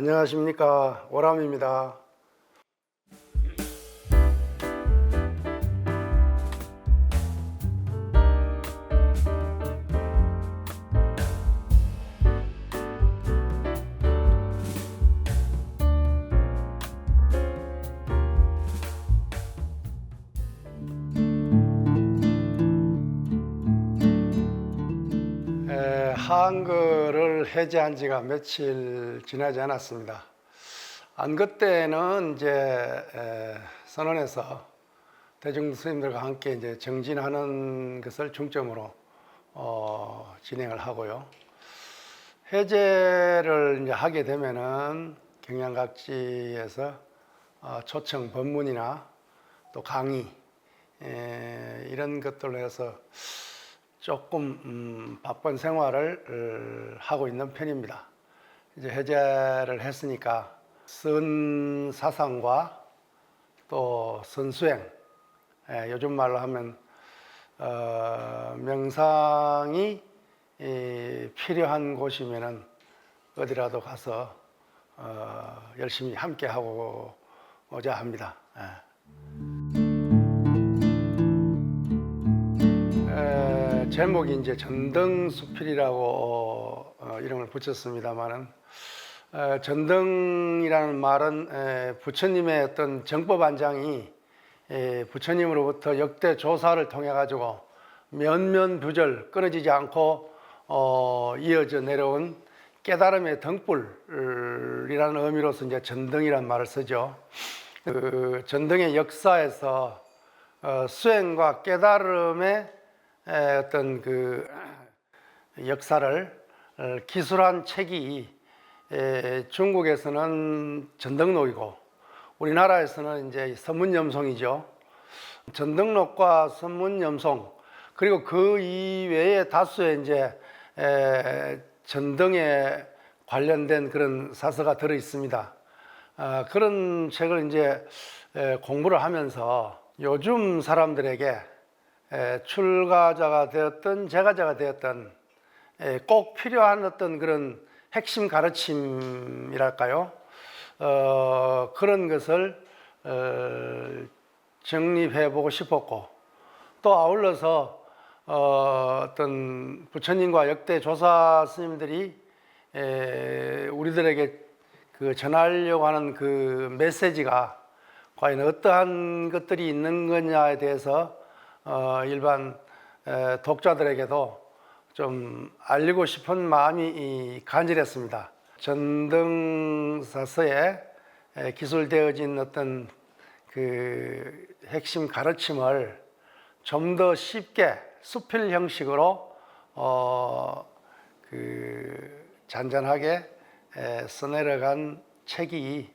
안녕하십니까 오람입니다. 한글을 해제한 지가 며칠 지나지 않았습니다. 안 그 때는 이제 에, 선언에서 대중 스님들과 함께 이제 정진하는 것을 중점으로 어, 진행을 하고요. 해제를 이제 하게 되면은 경양각지에서 어, 초청 법문이나 또 강의 에, 이런 것들로 해서 조금 음, 바쁜 생활을 어, 하고 있는 편입니다. 이제 해제를 했으니까 선 사상과 또 선수행, 예, 요즘 말로 하면 어, 명상이 이, 필요한 곳이면은 어디라도 가서 어, 열심히 함께 하고자 합니다. 예. 에, 제목이 이제 전등수필이라고 어, 이름을 붙였습니다만은 에, 전등이라는 말은 에, 부처님의 어떤 정법 안장이 에, 부처님으로부터 역대 조사를 통해 가지고 면면부절 끊어지지 않고 어, 이어져 내려온 깨달음의 등불이라는 의미로서 이제 전등이라는 말을 쓰죠. 그 전등의 역사에서 어, 수행과 깨달음의 에, 어떤 그 역사를 어, 기술한 책이 에, 중국에서는 전등록이고 우리나라에서는 이제 선문염송이죠. 전등록과 선문염송 그리고 그 이외에 다수의 이제 에, 전등에 관련된 그런 사서가 들어 있습니다. 아, 그런 책을 이제 에, 공부를 하면서 요즘 사람들에게 에, 출가자가 되었던 제가자가 되었던 에, 꼭 필요한 어떤 그런 핵심 가르침이랄까요? 어, 그런 것을 어, 정립해 보고 싶었고 또 아울러서 어, 어떤 부처님과 역대 조사 스님들이 에, 우리들에게 그 전하려고 하는 그 메시지가 과연 어떠한 것들이 있는 거냐에 대해서 어, 일반 에, 독자들에게도 좀 알리고 싶은 마음이 이, 간절했습니다. 전등사서에 에, 기술되어진 어떤 그 핵심 가르침을 좀 더 쉽게 수필 형식으로 어, 그 잔잔하게 에, 써내려간 책이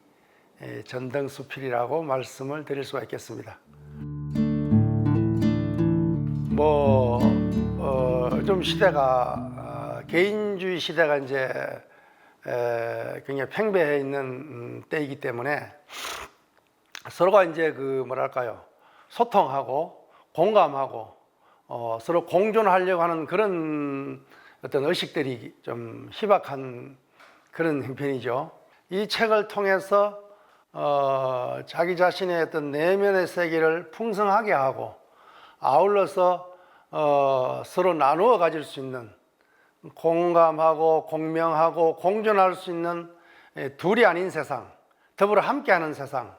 에, 전등수필이라고 말씀을 드릴 수가 있겠습니다. 뭐, 어, 좀 시대가, 어, 개인주의 시대가 이제 에, 굉장히 팽배해 있는 음, 때이기 때문에 서로가 이제 그 뭐랄까요. 소통하고 공감하고 어, 서로 공존하려고 하는 그런 어떤 의식들이 좀 희박한 그런 형편이죠. 이 책을 통해서 어, 자기 자신의 어떤 내면의 세계를 풍성하게 하고 아울러서 어, 서로 나누어 가질 수 있는 공감하고 공명하고 공존할 수 있는 예, 둘이 아닌 세상, 더불어 함께하는 세상,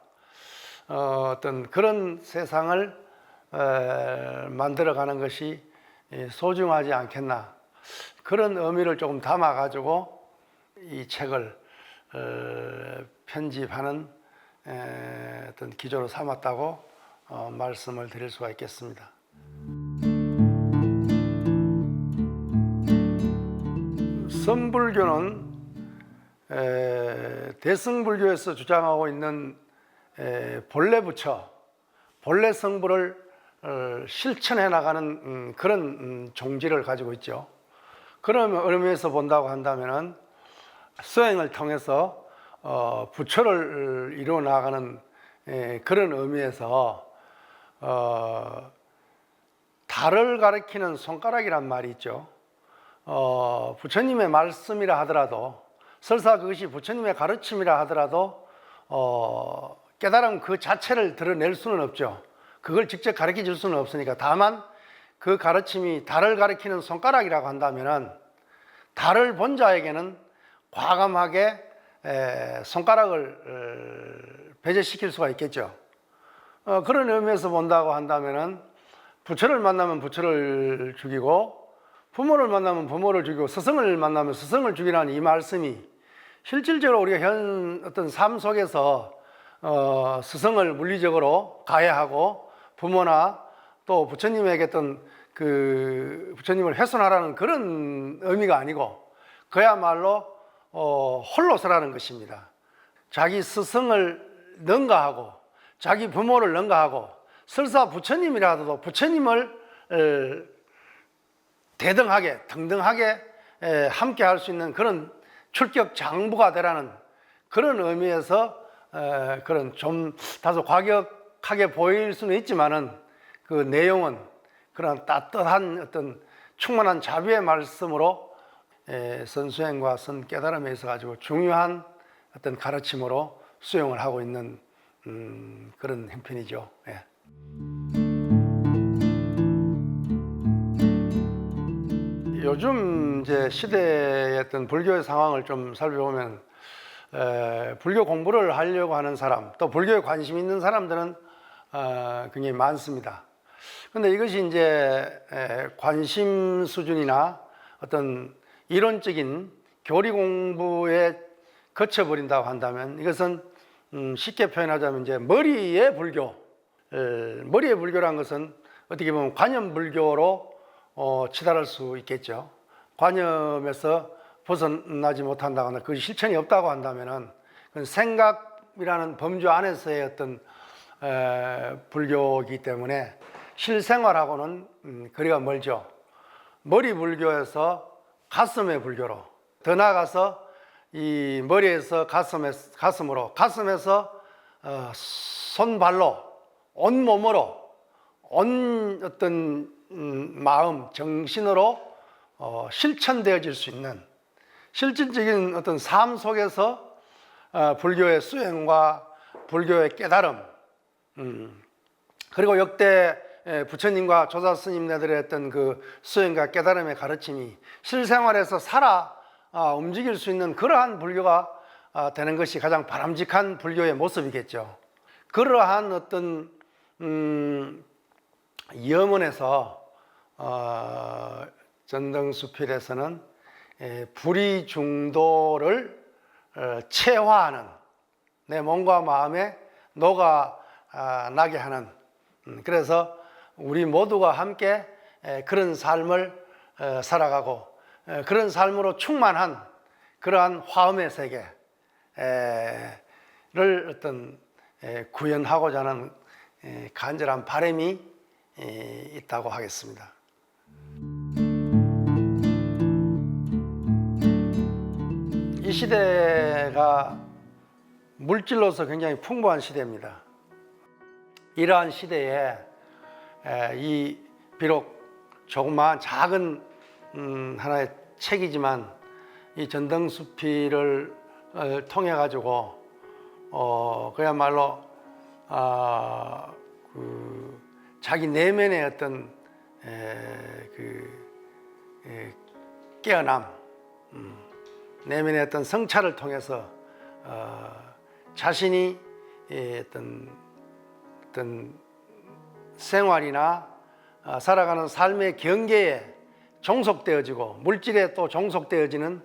어, 어떤 그런 세상을 에, 만들어가는 것이 예, 소중하지 않겠나 그런 의미를 조금 담아 가지고 이 책을 어, 편집하는 에, 어떤 기조로 삼았다고 어, 말씀을 드릴 수가 있겠습니다. 선불교는 에, 대승불교에서 주장하고 있는 에, 본래 부처, 본래 성불을 어, 실천해 나가는 음, 그런 음, 종지를 가지고 있죠. 그런 의미에서 본다고 한다면은 수행을 통해서 어, 부처를 이루어 나가는 에, 그런 의미에서 어, 달을 가리키는 손가락이란 말이 있죠. 어, 부처님의 말씀이라 하더라도 설사 그것이 부처님의 가르침이라 하더라도 어, 깨달음 그 자체를 드러낼 수는 없죠. 그걸 직접 가르쳐 줄 수는 없으니까 다만 그 가르침이 달을 가리키는 손가락이라고 한다면은 달을 본 자에게는 과감하게 에, 손가락을 어, 배제시킬 수가 있겠죠. 어, 그런 의미에서 본다고 한다면은 부처를 만나면 부처를 죽이고 부모를 만나면 부모를 죽이고 스승을 만나면 스승을 죽이라는 이 말씀이 실질적으로 우리가 현 어떤 삶 속에서 어, 스승을 물리적으로 가해하고 부모나 또 부처님에게 어떤 그 부처님을 훼손하라는 그런 의미가 아니고 그야말로 어, 홀로 서라는 것입니다. 자기 스승을 능가하고 자기 부모를 능가하고 설사 부처님이라도 부처님을 어, 대등하게 등등하게 에, 함께 할 수 있는 그런 출격 장부가 되라는 그런 의미에서 에, 그런 좀 다소 과격하게 보일 수는 있지만은 그 내용은 그런 따뜻한 어떤 충만한 자비의 말씀으로 에, 선수행과 선 깨달음에 있어 가지고 중요한 어떤 가르침으로 수용을 하고 있는 음, 그런 형편이죠. 요즘 이제 시대의 어떤 불교의 상황을 좀 살펴보면 에, 불교 공부를 하려고 하는 사람 또 불교에 관심 있는 사람들은 어, 굉장히 많습니다. 그런데 이것이 이제 에, 관심 수준이나 어떤 이론적인 교리 공부에 거쳐버린다고 한다면 이것은 음, 쉽게 표현하자면 이제 머리의 불교, 에, 머리의 불교란 것은 어떻게 보면 관념 불교로 어, 치달을 수 있겠죠. 관념에서 벗어나지 못한다거나 그 실천이 없다고 한다면은 그건 생각이라는 범주 안에서의 어떤 에, 불교이기 때문에 실생활하고는 음, 거리가 멀죠. 머리 불교에서 가슴의 불교로 더 나아가서 이 머리에서 가슴에 가슴으로 가슴에서 어, 손발로 온 몸으로 온 어떤 음, 마음 정신으로 어, 실천되어질 수 있는 실질적인 어떤 삶 속에서 어, 불교의 수행과 불교의 깨달음 음, 그리고 역대 에, 부처님과 조사 스님네들의 어떤 그 수행과 깨달음의 가르침이 실생활에서 살아 아, 움직일 수 있는 그러한 불교가 아, 되는 것이 가장 바람직한 불교의 모습이겠죠. 그러한 어떤 음, 염원에서 어, 전등수필에서는 에, 불의 중도를 어, 체화하는 내 몸과 마음에 녹아 아, 나게 하는 음, 그래서 우리 모두가 함께 에, 그런 삶을 어, 살아가고 에, 그런 삶으로 충만한 그러한 화음의 세계를 어떤 에, 구현하고자 하는 에, 간절한 바람이 에, 있다고 하겠습니다. 이 시대가 물질로서 굉장히 풍부한 시대입니다. 이러한 시대에 에, 이 비록 조그마한 작은 음, 하나의 책이지만 이 전등수필을 어, 통해 가지고 어, 그야말로 아, 그 자기 내면의 어떤 에, 그 에, 깨어남, 음, 내면의 어떤 성찰을 통해서 어, 자신이 이 어떤 어떤 생활이나 어, 살아가는 삶의 경계에 종속되어지고 물질에 또 종속되어지는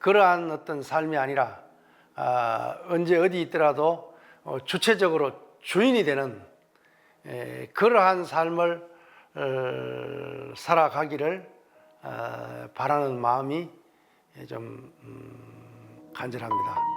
그러한 어떤 삶이 아니라 아, 언제 어디 있더라도 어, 주체적으로 주인이 되는 에, 그러한 삶을 어, 살아가기를 어, 바라는 마음이 좀 음, 간절합니다.